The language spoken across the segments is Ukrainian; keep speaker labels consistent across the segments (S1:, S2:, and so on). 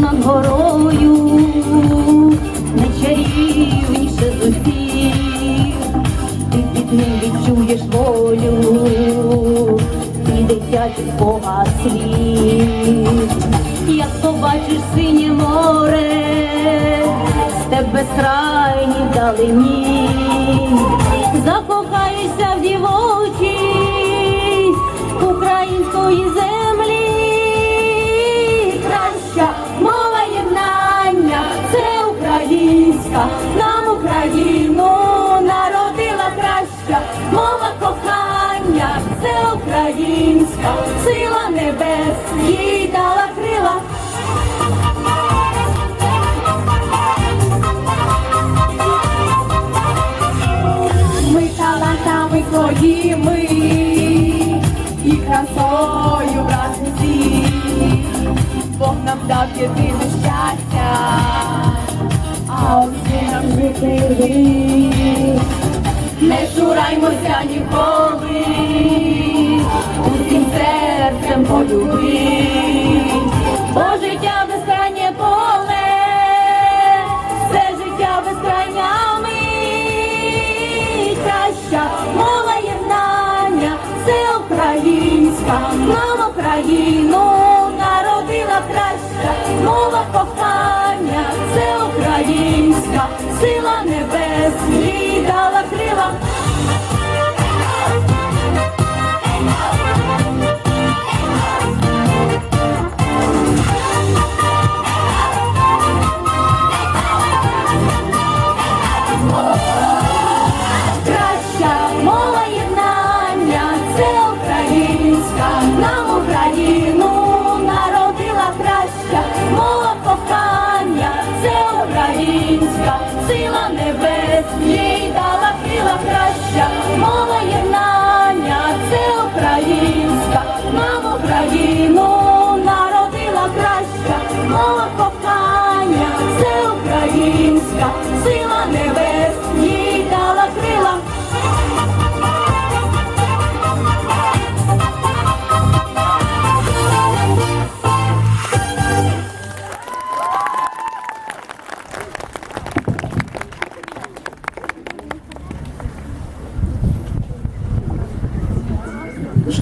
S1: Над горою, найчарівніше з усіх, ти під ним відчуєш дитячий спогад світ. Як побачиш синє море, з тебе безкрайні вдалині, закохаєшся в дівочість української землі. Краща мова єднання, це українська, нам Україну народила краща. Мова українська, сила небес, їй дала крила. Ми талантами своїми і красою брати всіх. Бог нам дав єдине щастя, а усі нам жити. Не шураймося ніколи, краща мова єднання, це українська, нам Україну українська, сила небес, їй дала крила краща мова єднання, це українська, нам Україну народила краща. Мова кохання, це українська, сила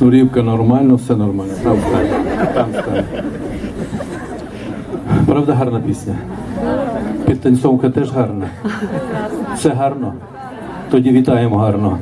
S2: Шнурівка нормально, все нормально. Там стане. Там стане. Правда, гарна пісня. Підтанцьовка теж гарна. Все гарно. Тоді вітаємо гарно.